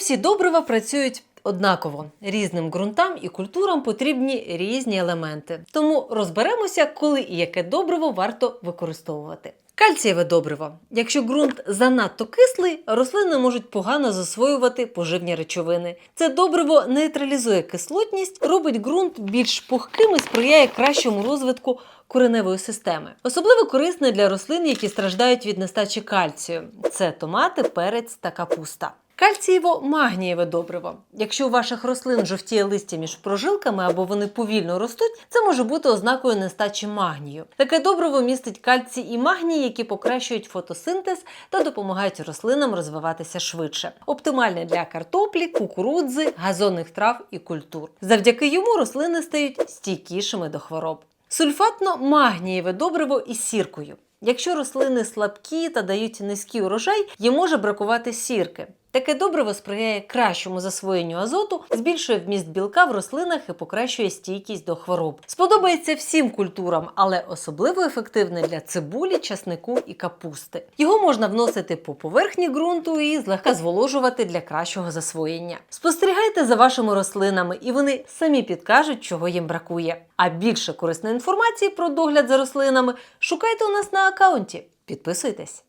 всі добрива працюють однаково. Різним ґрунтам і культурам потрібні різні елементи. Тому розберемося, коли і яке добриво варто використовувати. Кальцієве добриво. Якщо ґрунт занадто кислий, рослини можуть погано засвоювати поживні речовини. Це добриво нейтралізує кислотність, робить ґрунт більш пухким і сприяє кращому розвитку кореневої системи. Особливо корисне для рослин, які страждають від нестачі кальцію. Це томати, перець та капуста. Кальцієво-магнієве добриво. Якщо у ваших рослин жовтіє листя між прожилками або вони повільно ростуть, це може бути ознакою нестачі магнію. Таке добриво містить кальцій і магній, які покращують фотосинтез та допомагають рослинам розвиватися швидше. Оптимальне для картоплі, кукурудзи, газонних трав і культур. Завдяки йому рослини стають стійкішими до хвороб. Сульфатно-магнієве добриво із сіркою. Якщо рослини слабкі та дають низький урожай, їм може бракувати сірки. Таке добриво сприяє кращому засвоєнню азоту, збільшує вміст білка в рослинах і покращує стійкість до хвороб. Сподобається всім культурам, але особливо ефективне для цибулі, часнику і капусти. Його можна вносити по поверхні ґрунту і злегка зволожувати для кращого засвоєння. Спостерігайте за вашими рослинами, і вони самі підкажуть, чого їм бракує. А більше корисної інформації про догляд за рослинами шукайте у нас на акаунті. Підписуйтесь.